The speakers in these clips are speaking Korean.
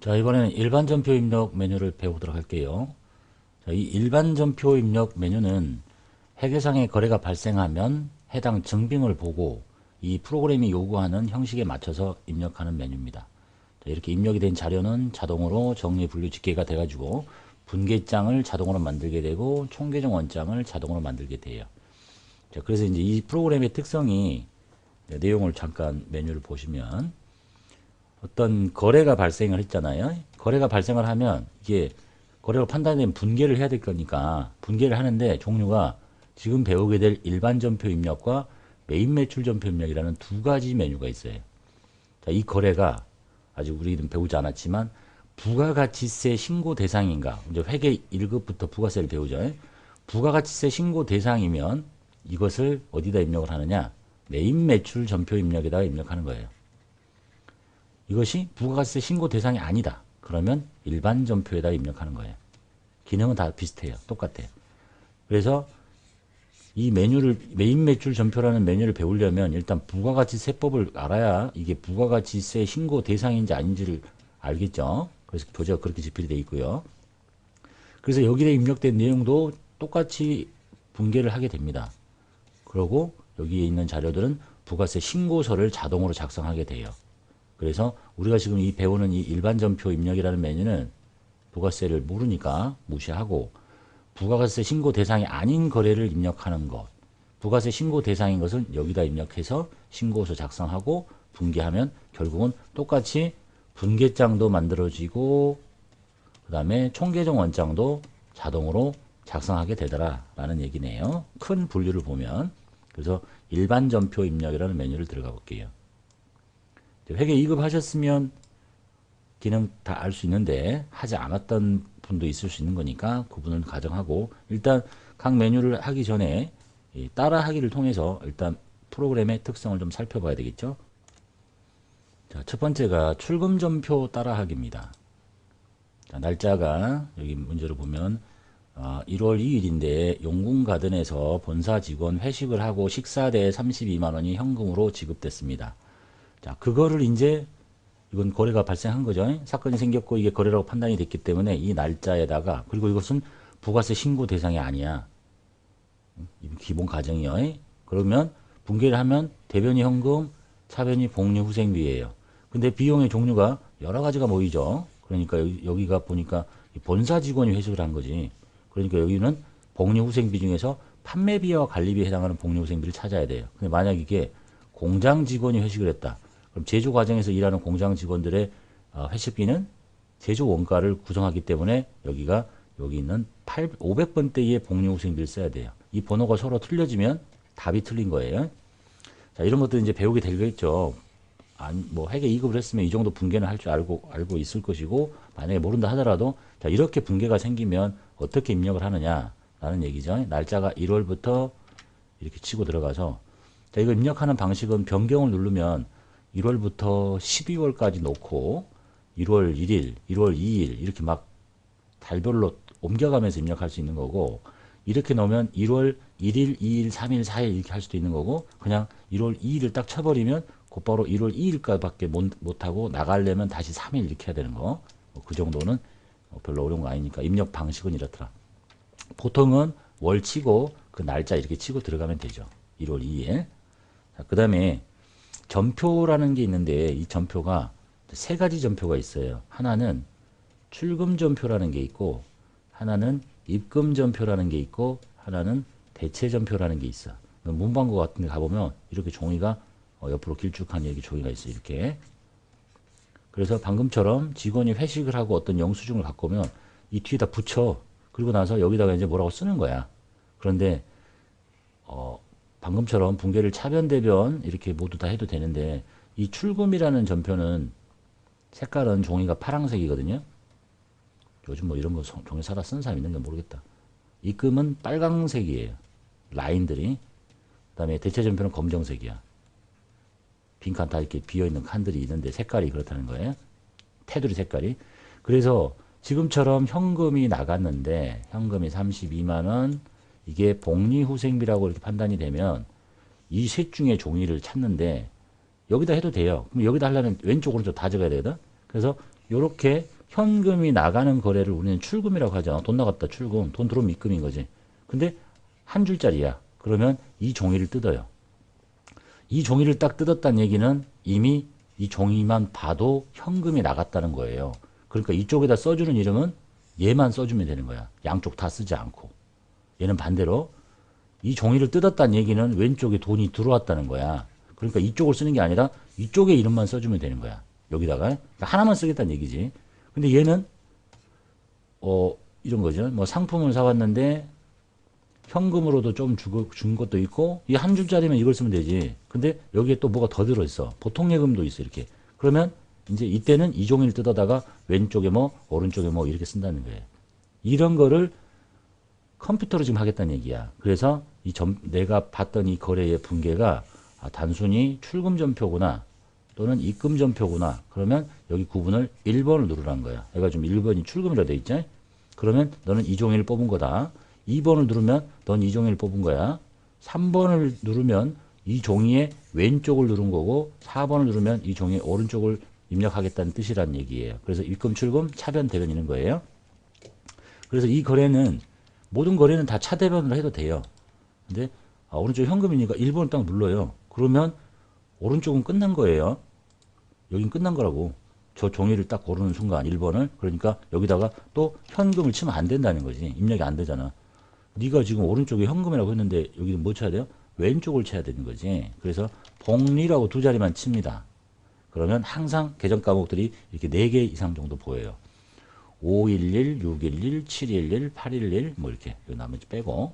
자, 이번에는 일반 전표 입력 메뉴를 배우도록 할게요. 자, 이 일반 전표 입력 메뉴는 회계상의 거래가 발생하면 해당 증빙을 보고 이 프로그램이 요구하는 형식에 맞춰서 입력하는 메뉴입니다. 자, 이렇게 입력이 된 자료는 자동으로 정리 분류 집계가 돼가지고 분계장을 자동으로 만들게 되고 총계정 원장을 자동으로 만들게 돼요. 자, 그래서 이제 이 프로그램의 특성이 네, 내용을 잠깐 메뉴를 보시면 어떤 거래가 발생을 했잖아요. 거래가 발생을 하면 이게 거래가 판단된 분계를 해야 될 거니까 분계를 하는데 종류가 지금 배우게 될 일반 전표 입력과 메인 매출 전표 입력이라는 두 가지 메뉴가 있어요. 자, 이 거래가 아직 우리는 배우지 않았지만 부가가치세 신고 대상인가? 이제 회계 1급부터 부가세를 배우죠. 부가가치세 신고 대상이면 이것을 어디다 입력을 하느냐? 메인 매출 전표 입력에다가 입력하는 거예요. 이것이 부가가치세 신고 대상이 아니다. 그러면 일반 전표에다 입력하는 거예요. 기능은 다 비슷해요. 똑같아요. 그래서 이 메뉴를 메인 매출 전표라는 메뉴를 배우려면 일단 부가가치세법을 알아야 이게 부가가치세 신고 대상인지 아닌지를 알겠죠. 그래서 교재가 그렇게 집필이 되어 있고요. 그래서 여기에 입력된 내용도 똑같이 분계를 하게 됩니다. 그리고 여기에 있는 자료들은 부가세 신고서를 자동으로 작성하게 돼요. 그래서 우리가 지금 이 배우는 이 일반 전표 입력이라는 메뉴는 부가세를 모르니까 무시하고 부가가세 신고 대상이 아닌 거래를 입력하는 것, 부가세 신고 대상인 것을 여기다 입력해서 신고서 작성하고 분계하면 결국은 똑같이 분계장도 만들어지고 그 다음에 총계정 원장도 자동으로 작성하게 되더라 라는 얘기네요. 큰 분류를 보면 그래서 일반 전표 입력이라는 메뉴를 들어가 볼게요. 회계 2급 하셨으면 기능 다 알 수 있는데 하지 않았던 분도 있을 수 있는 거니까 구분을 가정하고 일단 각 메뉴를 하기 전에 따라 하기를 통해서 일단 프로그램의 특성을 좀 살펴봐야 되겠죠. 자, 첫 번째가 출금 전표 따라 하기입니다. 자, 날짜가 여기 문제를 보면 어, 1월 2일인데 용궁가든에서 본사 직원 회식을 하고 식사대에 32만 원이 현금으로 지급됐습니다. 자, 그거를 이제 이건 거래가 발생한 거죠. 사건이 생겼고 이게 거래라고 판단이 됐기 때문에 이 날짜에다가 그리고 이것은 부가세 신고 대상이 아니야. 기본 가정이요. 그러면 분계를 하면 대변이 현금, 차변이 복리 후생비예요. 근데 비용의 종류가 여러 가지가 모이죠. 그러니까 여기, 가 보니까 본사 직원이 회식을 한 거지. 그러니까 여기는 복리 후생비 중에서 판매비와 관리비에 해당하는 복리 후생비를 찾아야 돼요. 근데 만약 이게 공장 직원이 회식을 했다. 그럼 제조 과정에서 일하는 공장 직원들의 어, 회식비는 제조 원가를 구성하기 때문에 여기가 여기 있는 8, 500번대의 복리후생비를 써야 돼요. 이 번호가 서로 틀려지면 답이 틀린 거예요. 자, 이런 것들 이제 배우게 되겠죠. 안, 뭐 회계 2급을 했으면 이 정도 분계는 할 줄 알고 알고 있을 것이고 만약에 모른다 하더라도 자, 이렇게 분계가 생기면 어떻게 입력을 하느냐라는 얘기죠. 날짜가 1월부터 이렇게 치고 들어가서 자, 이거 입력하는 방식은 변경을 누르면 1월부터 12월까지 놓고 1월 1일, 1월 2일 이렇게 막 달별로 옮겨가면서 입력할 수 있는 거고 이렇게 놓으면 1월 1일, 2일, 3일, 4일 이렇게 할 수도 있는 거고 그냥 1월 2일을 딱 쳐버리면 곧바로 1월 2일까지밖에 못, 못하고 나가려면 다시 3일 이렇게 해야 되는 거. 뭐그 정도는 별로 어려운 거 아니니까 입력 방식은 이렇더라. 보통은 월 치고 그 날짜 이렇게 치고 들어가면 되죠. 1월 2일. 그 다음에 전표라는 게 있는데 이 전표가 세 가지 전표가 있어요. 하나는 출금 전표라는 게 있고 하나는 입금 전표라는 게 있고 하나는 대체 전표라는 게 있어. 문방구 같은 데 가보면 이렇게 종이가 어, 옆으로 길쭉한 여기 종이가 있어 이렇게. 그래서 방금처럼 직원이 회식을 하고 어떤 영수증을 갖고 오면 이 뒤에다 붙여. 그리고 나서 여기다가 이제 뭐라고 쓰는 거야. 그런데 어, 방금처럼 붕괴를 차변 대변 이렇게 모두 다 해도 되는데 이 출금이라는 전표는 색깔은 종이가 파랑색이거든요. 요즘 뭐 이런 거 종이 사다 쓴 사람 있는 가 모르겠다. 입금은 빨강색이에요. 라인들이. 그 다음에 대체 전표는 검정색이야. 빈칸 다 이렇게 비어있는 칸들이 있는데 색깔이 그렇다는 거예요. 테두리 색깔이. 그래서 지금처럼 현금이 나갔는데 현금이 32만원 이게 복리후생비라고 이렇게 판단이 되면 이 셋 중에 종이를 찾는데 여기다 해도 돼요. 그럼 여기다 하려면 왼쪽 오른쪽 다 적어야 되거든. 그래서 요렇게 현금이 나가는 거래를 우리는 출금이라고 하죠. 돈 나갔다 출금. 돈 들어오면 입금인 거지. 근데 한 줄짜리야. 그러면 이 종이를 뜯어요. 이 종이를 딱 뜯었다는 얘기는 이미 이 종이만 봐도 현금이 나갔다는 거예요. 그러니까 이쪽에다 써주는 이름은 얘만 써주면 되는 거야. 양쪽 다 쓰지 않고. 얘는 반대로 이 종이를 뜯었다는 얘기는 왼쪽에 돈이 들어왔다는 거야. 그러니까 이쪽을 쓰는 게 아니라 이쪽에 이름만 써주면 되는 거야. 여기다가 그러니까 하나만 쓰겠다는 얘기지. 근데 얘는 어 이런 거죠. 뭐 상품을 사왔는데 현금으로도 좀 주고 준 것도 있고 이 한 줄짜리면 이걸 쓰면 되지. 근데 여기에 또 뭐가 더 들어 있어. 보통 예금도 있어 이렇게. 그러면 이제 이때는 이 종이를 뜯어다가 왼쪽에 뭐 오른쪽에 뭐 이렇게 쓴다는 거예요. 이런 거를 컴퓨터로 지금 하겠다는 얘기야. 그래서 이 점, 내가 봤던 이 거래의 분계가 아, 단순히 출금 전표구나 또는 입금 전표구나. 그러면 여기 구분을 1번을 누르라는 거야. 얘가 지금 1번이 출금이라 돼 있지? 그러면 너는 이 종이를 뽑은 거다. 2번을 누르면 넌 이 종이를 뽑은 거야. 3번을 누르면 이 종이의 왼쪽을 누른 거고 4번을 누르면 이 종이의 오른쪽을 입력하겠다는 뜻이라는 얘기예요. 그래서 입금, 출금, 차변, 대변이는 거예요. 그래서 이 거래는 모든 거래는 다 차대변으로 해도 돼요. 근데 아, 오른쪽 현금이니까 1번을 딱 눌러요. 그러면 오른쪽은 끝난 거예요. 여긴 끝난 거라고. 저 종이를 딱 고르는 순간 1번을 그러니까 여기다가 또 현금을 치면 안 된다는 거지. 입력이 안 되잖아. 네가 지금 오른쪽에 현금이라고 했는데 여기는 뭐 쳐야 돼요? 왼쪽을 쳐야 되는 거지. 그래서 복리라고 두 자리만 칩니다. 그러면 항상 계정 과목들이 이렇게 4개 이상 정도 보여요. 511, 611, 711, 811, 뭐 이렇게 요 나머지 빼고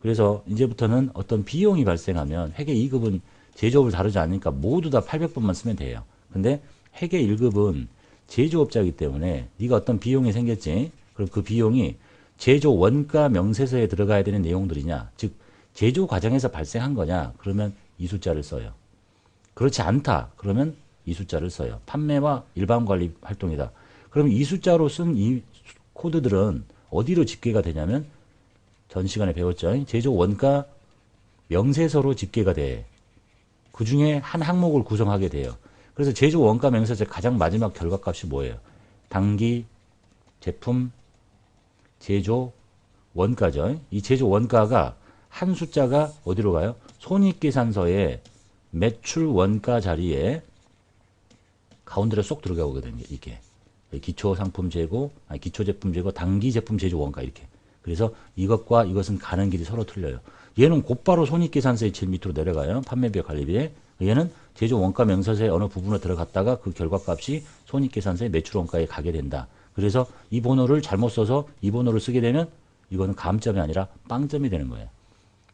그래서 이제부터는 어떤 비용이 발생하면 회계 2급은 제조업을 다루지 않으니까 모두 다 800번만 쓰면 돼요. 근데 회계 1급은 제조업자이기 때문에 네가 어떤 비용이 생겼지. 그럼 그 비용이 제조 원가 명세서에 들어가야 되는 내용들이냐. 즉 제조 과정에서 발생한 거냐. 그러면 이 숫자를 써요. 그렇지 않다. 그러면 이 숫자를 써요. 판매와 일반 관리 활동이다. 그럼 이 숫자로 쓴 이 코드들은 어디로 집계가 되냐면 전 시간에 배웠죠. 제조 원가 명세서로 집계가 돼. 그 중에 한 항목을 구성하게 돼요. 그래서 제조 원가 명세서의 가장 마지막 결과값이 뭐예요? 단기 제품 제조 원가죠. 이 제조 원가가 한 숫자가 어디로 가요? 손익계산서에 매출 원가 자리에 가운데로 쏙 들어가거든요. 이게 기초 상품 재고, 아니 기초 제품 재고, 단기 제품 제조 원가 이렇게. 그래서 이것과 이것은 가는 길이 서로 틀려요. 얘는 곧바로 손익계산서의 제일 밑으로 내려가요. 판매비와 관리비에. 얘는 제조 원가 명세서의 어느 부분으로 들어갔다가 그 결과값이 손익계산서의 매출 원가에 가게 된다. 그래서 이 번호를 잘못 써서 이 번호를 쓰게 되면 이거는 감점이 아니라 빵점이 되는 거예요.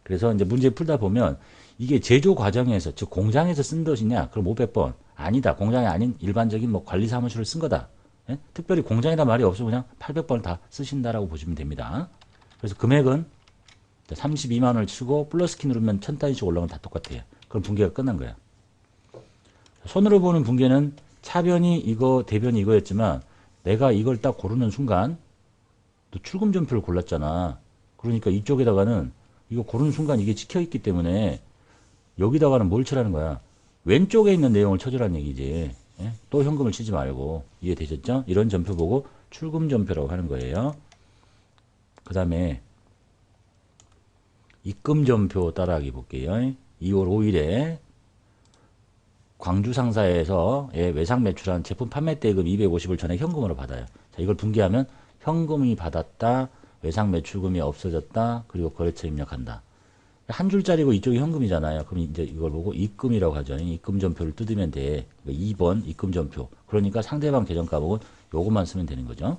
그래서 이제 문제 풀다 보면 이게 제조 과정에서 즉 공장에서 쓴 것이냐? 그럼 500번 아니다. 공장이 아닌 일반적인 뭐 관리 사무실을 쓴 거다. 예? 특별히 공장이란 말이 없으면 그냥 800번을 다 쓰신다라고 보시면 됩니다. 그래서 금액은 32만 원을 치고 플러스 키 누르면 천 단위씩 올라가면 다 똑같아요. 그럼 분계가 끝난 거야. 손으로 보는 분계는 차변이 이거, 대변이 이거였지만 내가 이걸 딱 고르는 순간 또 출금 전표를 골랐잖아. 그러니까 이쪽에다가는 이거 고르는 순간 이게 찍혀 있기 때문에 여기다가는 뭘 치라는 거야? 왼쪽에 있는 내용을 쳐주라는 얘기지. 예? 또 현금을 치지 말고 이해되셨죠? 이런 전표 보고 출금 전표라고 하는 거예요. 그 다음에 입금 전표 따라하기 볼게요. 2월 5일에 광주 상사에서 예, 외상 매출한 제품 판매 대금 250을 전액 현금으로 받아요. 자, 이걸 분개하면 현금이 받았다, 외상 매출금이 없어졌다, 그리고 거래처 입력한다. 한 줄짜리고 이쪽이 현금이잖아요. 그럼 이제 이걸 보고 입금이라고 하죠. 입금 전표를 뜯으면 돼. 2번 입금 전표. 그러니까 상대방 계정 까먹은 요것만 쓰면 되는 거죠.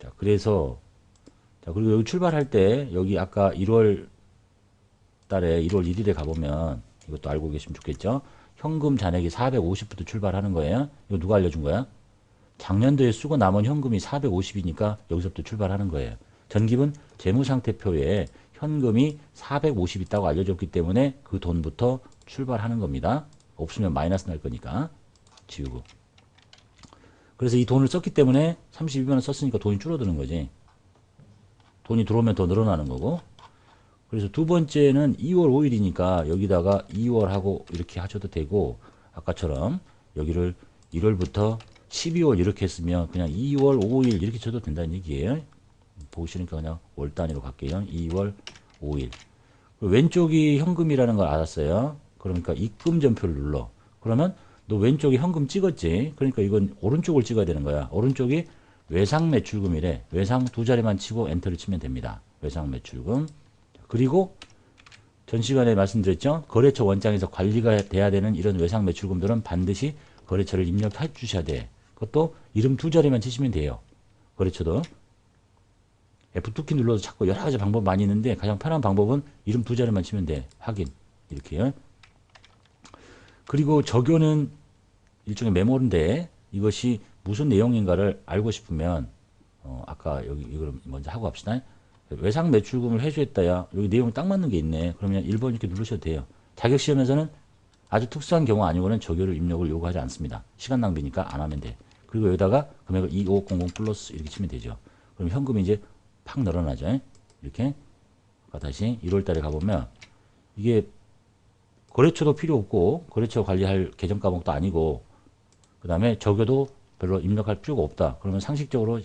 자, 그래서 자, 그리고 여기 출발할 때 여기 아까 1월 달에 1월 1일에 가보면 이것도 알고 계시면 좋겠죠. 현금 잔액이 450부터 출발하는 거예요. 이거 누가 알려준 거야? 작년도에 쓰고 남은 현금이 450이니까 여기서부터 출발하는 거예요. 전기분 재무상태표에 현금이 450 있다고 알려줬기 때문에 그 돈부터 출발하는 겁니다. 없으면 마이너스 날 거니까 지우고. 그래서 이 돈을 썼기 때문에 32만원 썼으니까 돈이 줄어드는 거지. 돈이 들어오면 더 늘어나는 거고. 그래서 두 번째는 2월 5일이니까 여기다가 2월 하고 이렇게 하셔도 되고 아까처럼 여기를 1월부터 12월 이렇게 했으면 그냥 2월 5일 이렇게 쳐도 된다는 얘기예요. 보시니까 그냥 월 단위로 갈게요. 2월 5일. 왼쪽이 현금이라는 걸 알았어요. 그러니까 입금 전표를 눌러. 그러면 너 왼쪽에 현금 찍었지? 그러니까 이건 오른쪽을 찍어야 되는 거야. 오른쪽이 외상 매출금이래. 외상 두 자리만 치고 엔터를 치면 됩니다. 외상 매출금. 그리고 전 시간에 말씀드렸죠. 거래처 원장에서 관리가 돼야 되는 이런 외상 매출금들은 반드시 거래처를 입력해 주셔야 돼. 그것도 이름 두 자리만 치시면 돼요. 거래처도. F2키 눌러서 찾고 여러 가지 방법 많이 있는데 가장 편한 방법은 이름 두 자리만 치면 돼. 확인. 이렇게요. 그리고 적요는 일종의 메모인데 이것이 무슨 내용인가를 알고 싶으면 어, 아까 여기 이걸 먼저 하고 갑시다. 외상 매출금을 회수했다야 여기 내용 딱 맞는 게 있네. 그러면 1번 이렇게 누르셔도 돼요. 자격 시험에서는 아주 특수한 경우 아니고는 적요를 입력을 요구하지 않습니다. 시간 낭비니까 안 하면 돼. 그리고 여기다가 금액을 2500 플러스 이렇게 치면 되죠. 그럼 현금이 이제 팍 늘어나죠. 이렇게 다시 1월 달에 가보면 이게 거래처도 필요 없고 거래처 관리할 계정 과목도 아니고 그 다음에 적여도 별로 입력할 필요가 없다. 그러면 상식적으로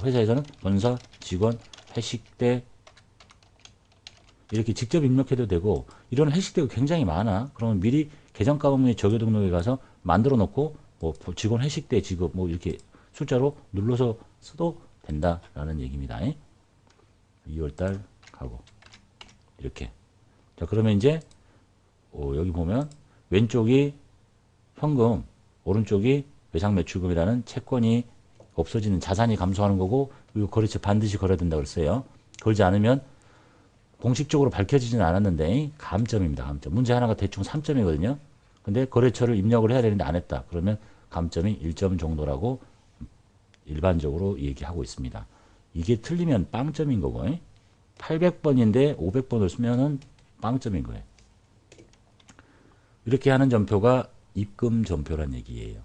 회사에서는 본사, 직원, 회식 때 이렇게 직접 입력해도 되고 이런 회식 때가 굉장히 많아. 그러면 미리 계정 과목에 적여 등록에 가서 만들어 놓고 뭐 직원 회식 때 지급 뭐 이렇게 숫자로 눌러서 써도 된다라는 얘기입니다. 2월달 가고 이렇게 자 그러면 이제 어, 여기 보면 왼쪽이 현금 오른쪽이 외상 매출금이라는 채권이 없어지는 자산이 감소하는 거고 그리고 거래처 반드시 걸어야 된다고 그랬어요. 걸지 않으면 공식적으로 밝혀지지는 않았는데 감점입니다. 감점. 문제 하나가 대충 3점이거든요. 근데 거래처를 입력을 해야 되는데 안 했다. 그러면 감점이 1점 정도라고 일반적으로 얘기하고 있습니다. 이게 틀리면 빵점인 거고 800번인데 500번을 쓰면은 빵점인 거예요. 이렇게 하는 점표가 입금 점표란 얘기예요.